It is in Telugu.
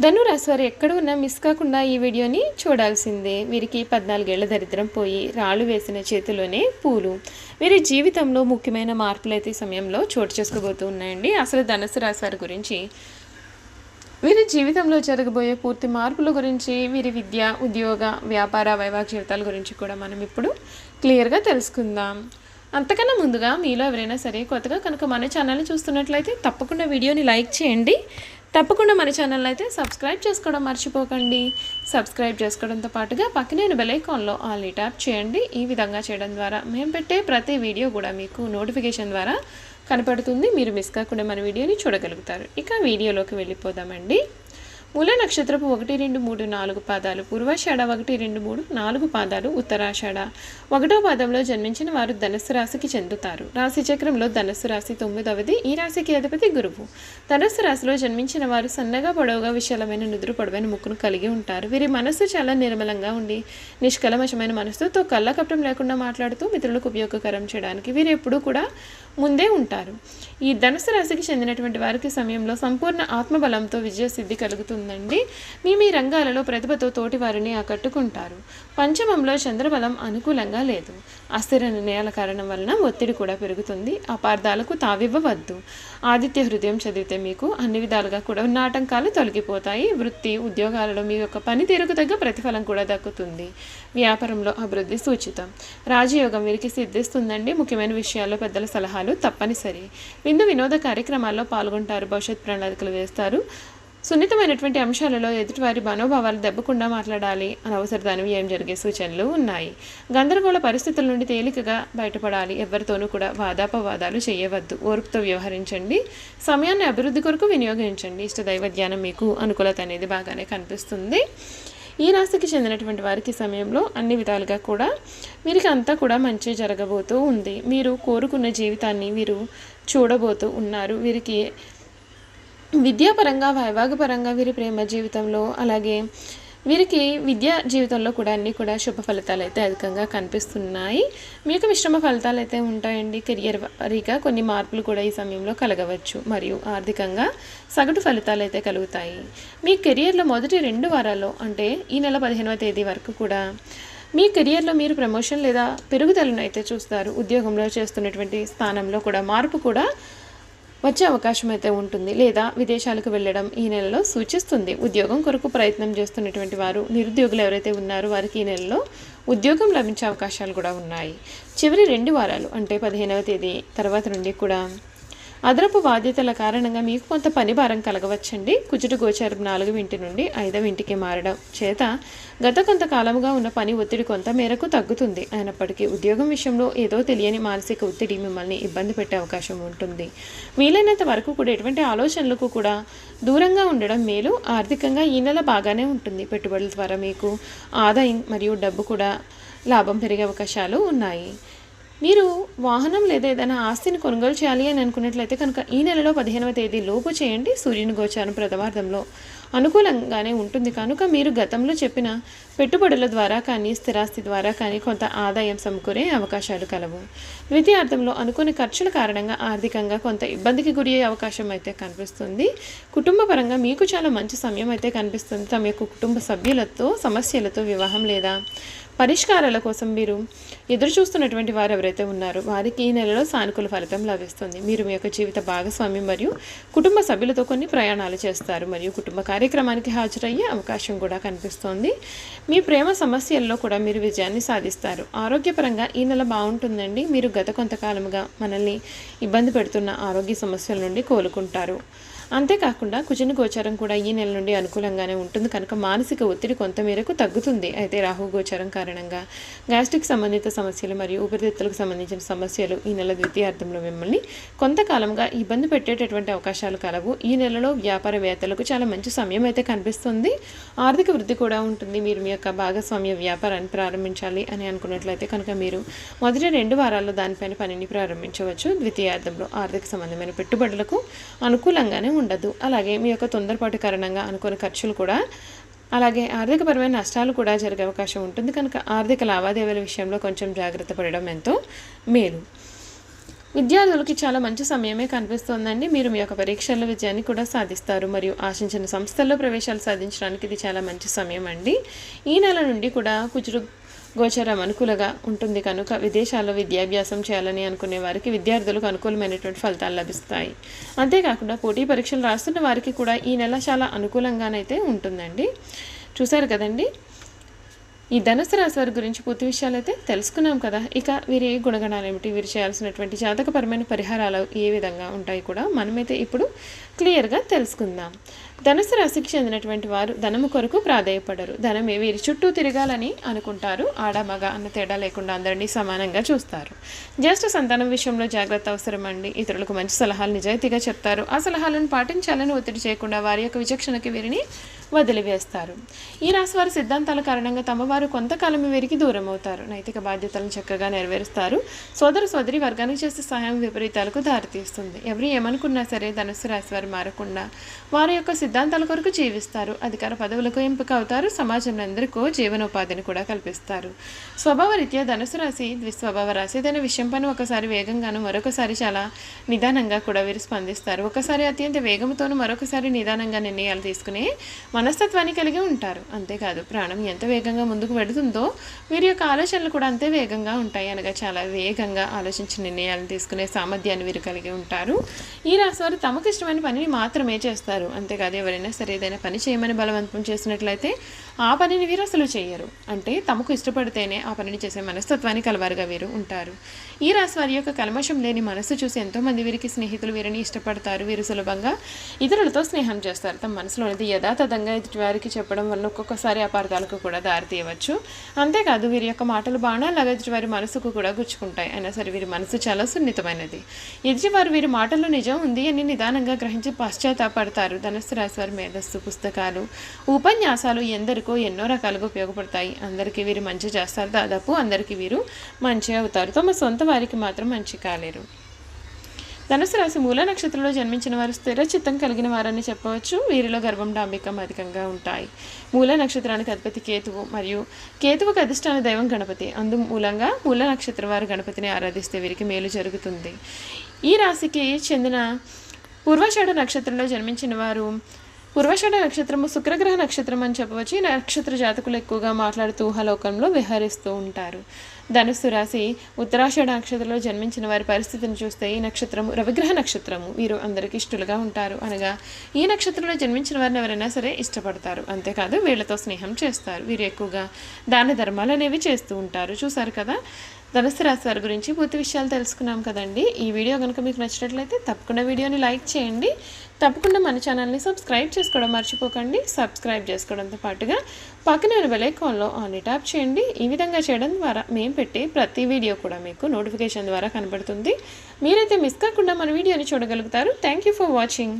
ధనురాశి వారు ఎక్కడ ఉన్నా మిస్ కాకుండా ఈ వీడియోని చూడాల్సిందే. వీరికి పద్నాలుగేళ్ళ దరిద్రం పోయి రాళ్ళు వేసిన చేతిలోనే పూలు. వీరి జీవితంలో ముఖ్యమైన మార్పులు అయితే ఈ సమయంలో చోటు చేసుకోబోతూ ఉన్నాయండి. అసలు ధనుసు రాశి వారి గురించి వీరి జీవితంలో జరగబోయే పూర్తి మార్పుల గురించి వీరి విద్య ఉద్యోగ వ్యాపార వైవాహిక జీవితాల గురించి కూడా మనం ఇప్పుడు క్లియర్గా తెలుసుకుందాం. అంతకన్నా ముందుగా మీలో ఎవరైనా సరే కొత్తగా కనుక మన ఛానల్ని చూస్తున్నట్లయితే తప్పకుండా వీడియోని లైక్ చేయండి. తప్పకుండా మన ఛానల్ అయితే సబ్స్క్రైబ్ చేసుకోవడం మర్చిపోకండి. సబ్స్క్రైబ్ చేసుకోవడంతో పాటుగా పక్కనే బెలైకాన్లో ఆల్ ట్యాప్ చేయండి. ఈ విధంగా చేయడం ద్వారా మేము పెట్టే ప్రతి వీడియో కూడా మీకు నోటిఫికేషన్ ద్వారా కనపడుతుంది. మీరు మిస్ కాకుండా మన వీడియోని చూడగలుగుతారు. ఇక వీడియోలోకి వెళ్ళిపోదామండి. మూల నక్షత్రపు ఒకటి రెండు మూడు నాలుగు పాదాలు పూర్వాషాఢ ఒకటి రెండు మూడు నాలుగు పాదాలు ఉత్తరాషాఢ. ఒకటో పాదంలో జన్మించిన వారు ధనస్సు రాశికి చెందుతారు. రాశి చక్రంలో ధనుస్సు రాశి తొమ్మిదవది ఈ రాశికి అధిపతి గురువు. ధనస్సు రాశిలో జన్మించిన వారు సన్నగా పొడవుగా విశాలమైన నుదురు పొడవైన ముక్కును కలిగి ఉంటారు. వీరి మనస్సు చాలా నిర్మలంగా ఉండి నిష్కలమశమైన మనస్సుతో కళ్ళకపటం లేకుండా మాట్లాడుతూ మిత్రులకు ఉపయోగకరం చేయడానికి వీరు ఎప్పుడూ కూడా ముందే ఉంటారు. ఈ ధనుసు రాశికి చెందినటువంటి వారికి సమయంలో సంపూర్ణ ఆత్మబలంతో విజయసిద్ధి ఉందండి. మీ మీ రంగాలలో ప్రతిభతో తోటివారిని ఆకట్టుకుంటారు. పంచమంలో చంద్రబలం అనుకూలంగా లేదు. అస్థిర నిర్ణయాల కారణం వలన ఒత్తిడి కూడా పెరుగుతుంది. అపార్థాలకు తావివ్వవద్దు. ఆదిత్య హృదయం చదివితే మీకు అన్ని విధాలుగా కూడా ఉన్న ఆటంకాలు తొలగిపోతాయి. వృత్తి ఉద్యోగాలలో మీ యొక్క పనితీరుకు తగ్గ ప్రతిఫలం కూడా దక్కుతుంది. వ్యాపారంలో అభివృద్ధి సూచితం. రాజయోగం వీరికి సిద్ధిస్తుందండి. ముఖ్యమైన విషయాల్లో పెద్దల సలహాలు తప్పనిసరి. విందు వినోద కార్యక్రమాల్లో పాల్గొంటారు. భవిష్యత్ ప్రణాళికలు వేస్తారు. సున్నితమైనటువంటి అంశాలలో ఎదుటివారి మనోభావాలు దెబ్బకుండా మాట్లాడాలి అనవసరదానివి ఏం జరిగే సూచనలు ఉన్నాయి. గందరగోళ పరిస్థితుల నుండి తేలికగా బయటపడాలి. ఎవరితోనూ కూడా వాదాపవాదాలు చేయవద్దు. ఓర్పుతో వ్యవహరించండి. సమయాన్ని అభివృద్ధి కొరకు వినియోగించండి. ఇష్టదైవ ధ్యానం మీకు అనుకూలత అనేది బాగానే కనిపిస్తుంది. ఈ రాశికి చెందినటువంటి వారికి సమయంలో అన్ని విధాలుగా కూడా వీరికి అంతా కూడా మంచి జరగబోతూ ఉంది. మీరు కోరుకున్న జీవితాన్ని వీరు చూడబోతూ ఉన్నారు. వీరికి విద్యాపరంగా వైభాగపరంగా వీరి ప్రేమ జీవితంలో అలాగే వీరికి విద్యా జీవితంలో కూడా అన్నీ కూడా శుభ ఫలితాలు అయితే అధికంగా కనిపిస్తున్నాయి. మీకు మిశ్రమ ఫలితాలు అయితే ఉంటాయండి. కెరియర్ వారీగా కొన్ని మార్పులు కూడా ఈ సమయంలో కలగవచ్చు మరియు ఆర్థికంగా సగటు ఫలితాలు అయితే కలుగుతాయి. మీ కెరియర్లో మొదటి రెండు వారాల్లో అంటే ఈ నెల పదిహేనవ తేదీ వరకు కూడా మీ కెరియర్లో మీరు ప్రమోషన్ లేదా పెరుగుదలను అయితే చూస్తారు. ఉద్యోగంలో చేస్తున్నటువంటి స్థానంలో కూడా మార్పు కూడా వచ్చే అవకాశం అయితే ఉంటుంది. లేదా విదేశాలకు వెళ్ళడం ఈ నెలలో సూచిస్తుంది. ఉద్యోగం కొరకు ప్రయత్నం చేస్తున్నటువంటి వారు నిరుద్యోగులు ఎవరైతే ఉన్నారో వారికి ఈ నెలలో ఉద్యోగం లభించే అవకాశాలు కూడా ఉన్నాయి. చివరి రెండు వారాలు అంటే పదిహేనవ తేదీ తర్వాత నుండి కూడా అదనపు బాధ్యతల కారణంగా మీకు కొంత పని భారం కలగవచ్చండి. కుజుడు గోచారం నాలుగు ఇంటి నుండి ఐదవ ఇంటికి మారడం చేత గత కొంతకాలముగా ఉన్న పని ఒత్తిడి కొంత మేరకు తగ్గుతుంది. అయినప్పటికీ ఉద్యోగం విషయంలో ఏదో తెలియని మానసిక ఒత్తిడి మిమ్మల్ని ఇబ్బంది పెట్టే అవకాశం ఉంటుంది. వీలైనంత వరకు కూడా ఎటువంటి ఆలోచనలకు కూడా దూరంగా ఉండడం మేలు. ఆర్థికంగా ఈ నెల బాగానే ఉంటుంది. పెట్టుబడుల ద్వారా మీకు ఆదాయం మరియు డబ్బు కూడా లాభం పెరిగే అవకాశాలు ఉన్నాయి. మీరు వాహనం లేదా ఏదైనా ఆస్తిని కొనుగోలు చేయాలి అని అనుకున్నట్లయితే కనుక ఈ నెలలో పదిహేనవ తేదీ లోపు చేయండి. సూర్యుని గోచారం ప్రథమార్థంలో అనుకూలంగానే ఉంటుంది. కనుక మీరు గతంలో చెప్పిన పెట్టుబడుల ద్వారా కానీ స్థిరాస్తి ద్వారా కానీ కొంత ఆదాయం సమకూరే అవకాశాలు కలవు. ద్వితీయార్థంలో అనుకునే ఖర్చుల కారణంగా ఆర్థికంగా కొంత ఇబ్బందికి గురి అయ్యే అవకాశం అయితే కనిపిస్తుంది. కుటుంబ పరంగా మీకు చాలా మంచి సమయం అయితే కనిపిస్తుంది. తమ యొక్క కుటుంబ సభ్యులతో సమస్యలతో వివాహం లేదా పరిష్కారాల కోసం మీరు ఎదురు చూస్తున్నటువంటి వారు ఎవరైతే ఉన్నారో వారికి ఈ నెలలో సానుకూల ఫలితం లభిస్తుంది. మీరు మీ యొక్క జీవిత భాగస్వామి మరియు కుటుంబ సభ్యులతో కొన్ని ప్రయాణాలు చేస్తారు. మరియు కుటుంబ కార్యక్రమానికి హాజరయ్యే అవకాశం కూడా కనిపిస్తోంది. మీ ప్రేమ సమస్యల్లో కూడా మీరు విజయాన్ని సాధిస్తారు. ఆరోగ్యపరంగా ఈ నెల బాగుంటుందండి. మీరు గత కొంతకాలముగా మనల్ని ఇబ్బంది పెడుతున్న ఆరోగ్య సమస్యల నుండి కోలుకుంటారు. అంతేకాకుండా కుజన గోచారం కూడా ఈ నెల నుండి అనుకూలంగానే ఉంటుంది. కనుక మానసిక ఒత్తిడి కొంతమేరకు తగ్గుతుంది. అయితే రాహు గోచారం కారణంగా గ్యాస్ట్రిక్ సంబంధిత సమస్యలు మరియు ఊపిరితిత్తులకు సంబంధించిన సమస్యలు ఈ నెల ద్వితీయార్థంలో మిమ్మల్ని కొంతకాలంగా ఇబ్బంది పెట్టేటటువంటి అవకాశాలు కలవు. ఈ నెలలో వ్యాపారవేత్తలకు చాలా మంచి సమయం అయితే కనిపిస్తుంది. ఆర్థిక వృద్ధి కూడా ఉంటుంది. మీరు మీ యొక్క భాగస్వామ్య వ్యాపారాన్ని ప్రారంభించాలి అని అనుకున్నట్లయితే కనుక మీరు మొదటి రెండు వారాల్లో దానిపైన పనిని ప్రారంభించవచ్చు. ద్వితీయార్థంలో ఆర్థిక సంబంధమైన పెట్టుబడులకు అనుకూలంగానే ఉండదు. అలాగే మీ యొక్క తొందరపాటు కారణంగా అనుకున్న ఖర్చులు కూడా అలాగే ఆర్థికపరమైన నష్టాలు కూడా జరిగే అవకాశం ఉంటుంది. కనుక ఆర్థిక లావాదేవీల విషయంలో కొంచెం జాగ్రత్త పడడం ఎంతో మేలు. విద్యార్థులకి చాలా మంచి సమయమే కనిపిస్తోందండి. మీరు మీ యొక్క పరీక్షల్లో విజయాన్ని కూడా సాధిస్తారు. మరియు ఆశించిన సంస్థల్లో ప్రవేశాలు సాధించడానికి ఇది చాలా మంచి సమయం అండి. ఈ నెల నుండి కూడా కుజుడు గోచరం అనుకూలంగా ఉంటుంది కనుక విదేశాల్లో విద్యాభ్యాసం చేయాలని అనుకునే వారికి విద్యార్థులకు అనుకూలమైనటువంటి ఫలితాలు లభిస్తాయి. అంతేకాకుండా పోటీ పరీక్షలు రాస్తున్న వారికి కూడా ఈ నెల చాలా అనుకూలంగానైతే ఉంటుందండి. చూశారు కదండి? ఈ ధనుసు రాశి వారి గురించి పూర్తి విషయాలు అయితే తెలుసుకున్నాం కదా. ఇక వీరి గుణగణాలు ఏమిటి? వీరు చేయాల్సినటువంటి జాతకపరమైన పరిహారాలు ఏ విధంగా ఉంటాయి కూడా మనమైతే ఇప్పుడు క్లియర్గా తెలుసుకుందాం. ధనుసు రాశికి చెందినటువంటి వారు ధనము కొరకు ప్రాధాయపడరు. ధనమే వీరి చుట్టూ తిరగాలని అనుకుంటారు. ఆడ మగ అన్న తేడా లేకుండా అందరినీ సమానంగా చూస్తారు. జ్యేష్ఠ సంతానం విషయంలో జాగ్రత్త అవసరం అండి. ఇతరులకు మంచి సలహాలు నిజాయితీగా చెప్తారు. ఆ సలహాలను పాటించాలని ఒత్తిడి చేయకుండా వారి యొక్క విచక్షణకి వీరిని వదిలివేస్తారు. ఈ రాశి వారి సిద్ధాంతాల కారణంగా తమ వారు కొంతకాలం వీరికి దూరం అవుతారు నైతిక బాధ్యతలను చక్కగా నెరవేరుస్తారు. సోదర సోదరి వర్గానికి చేసే సహాయం విపరీతాలకు దారితీస్తుంది. ఎవరు ఏమనుకున్నా సరే ధనుసు రాశి వారు మారకుండా వారి యొక్క సిద్ధాంతాల కొరకు జీవిస్తారు. అధికార పదవులకు ఎంపిక అవుతారు సమాజంలో అందరికీ జీవనోపాధిని కూడా కల్పిస్తారు. స్వభావరీత్యా ధనుసు రాశి ద్విస్వభావ రాశి దాని విషయం పని ఒకసారి వేగంగాను మరొకసారి చాలా నిదానంగా కూడా వీరు స్పందిస్తారు. ఒకసారి అత్యంత వేగంతోనూ మరొకసారి నిదానంగా నిర్ణయాలు తీసుకునే మనస్తత్వాన్ని కలిగి ఉంటారు. అంతేకాదు ప్రాణం ఎంత వేగంగా ముందుకు పెడుతుందో వీరి యొక్క ఆలోచనలు కూడా అంతే వేగంగా ఉంటాయి. అనగా చాలా వేగంగా ఆలోచించి నిర్ణయాలు తీసుకునే సామర్థ్యాన్ని వీరు కలిగి ఉంటారు. ఈ రాశి వారు తమకు ఇష్టమైన పనిని మాత్రమే చేస్తారు. అంతేకాదు ఎవరైనా సరే ఏదైనా పని చేయమని బలవంతం చేసినట్లయితే ఆ పనిని వీరు అసలు చేయరు. అంటే తమకు ఇష్టపడితేనే ఆ పనిని చేసే మనస్తత్వాన్ని కలవారుగా వీరు ఉంటారు. ఈ రాశి వారి యొక్క కల్మషం లేని మనసు చూసి ఎంతోమంది వీరికి స్నేహితులు వీరిని ఇష్టపడతారు. వీరు సులభంగా ఇతరులతో స్నేహం చేస్తారు. తమ మనసులోనిది యథాతథంగా ఎదుటి వారికి చెప్పడం వల్ల ఒక్కొక్కసారి అపార్థాలకు కూడా దారితీయవచ్చు అంతేకాదు వీరి యొక్క మాటలు బాణాలాగా ఎదుటివారి మనసుకు కూడా గుచ్చుకుంటాయి. అయినా సరే వీరి మనసు చాలా సున్నితమైనది. ఎదుటివారు వీరి మాటల్లో నిజం ఉంది అని నిదానంగా గ్రహించి పశ్చాత్తాపడతారు. ధనస్సు రాశి వారి మేధస్సు పుస్తకాలు. ఉపన్యాసాలు ఎందరికో ఎన్నో రకాలుగా ఉపయోగపడతాయి. అందరికీ వీరు మంచి చేస్తారు. దాదాపు అందరికీ వీరు మంచి అవుతారు. తమ సొంత వారికి మాత్రం మంచి కాలేరు. ధనుసు రాశి మూల నక్షత్రంలో జన్మించిన వారు స్థిరచిత్తం కలిగిన వారని చెప్పవచ్చు. వీరిలో గర్భం డాంబికం అధికంగా ఉంటాయి. మూల నక్షత్రానికి అధిపతి కేతువు మరియు కేతువుకు అధిష్టాన దైవం గణపతి. అందు మూలంగా మూల నక్షత్రం వారు గణపతిని ఆరాధిస్తే వీరికి మేలు జరుగుతుంది. ఈ రాశికి చెందిన పూర్వషాఢ నక్షత్రంలో జన్మించిన వారు పూర్వషాఢ నక్షత్రము శుక్రగ్రహ నక్షత్రం అని చెప్పవచ్చు. ఈ నక్షత్ర జాతకులు ఎక్కువగా మాట్లాడుతూ ఊహలోకంలో విహరిస్తూ ఉంటారు. ధనుస్సు రాశి ఉత్తరాషాఢ నక్షత్రంలో జన్మించిన వారి పరిస్థితిని చూస్తే ఈ నక్షత్రము రవిగ్రహ నక్షత్రము. వీరు అందరికీ ఇష్టలుగా ఉంటారు. అనగా ఈ నక్షత్రంలో జన్మించిన వారిని ఎవరైనా సరే ఇష్టపడతారు. అంతేకాదు వీళ్ళతో స్నేహం చేస్తారు. వీరు ఎక్కువగా దాన ధర్మాలు అనేవి చేస్తూ ఉంటారు. చూసారు కదా? ధనుసు రాశి వారి గురించి పూర్తి విషయాలు తెలుసుకున్నాం కదండి. ఈ వీడియో కనుక మీకు నచ్చినట్లయితే తప్పకుండా వీడియోని లైక్ చేయండి. తప్పకుండా మన ఛానల్ని సబ్స్క్రైబ్ చేసుకోవడం మర్చిపోకండి. సబ్స్క్రైబ్ చేసుకోవడంతో పాటుగా పక్కన ఉన్న బెలైకాన్లో ఆన్ ట్యాప్ చేయండి. ఈ విధంగా చేయడం ద్వారా మేము పెట్టే ప్రతి వీడియో కూడా మీకు నోటిఫికేషన్ ద్వారా కనబడుతుంది. మీరైతే మిస్ కాకుండా మన వీడియోని చూడగలుగుతారు. Thank you for watching.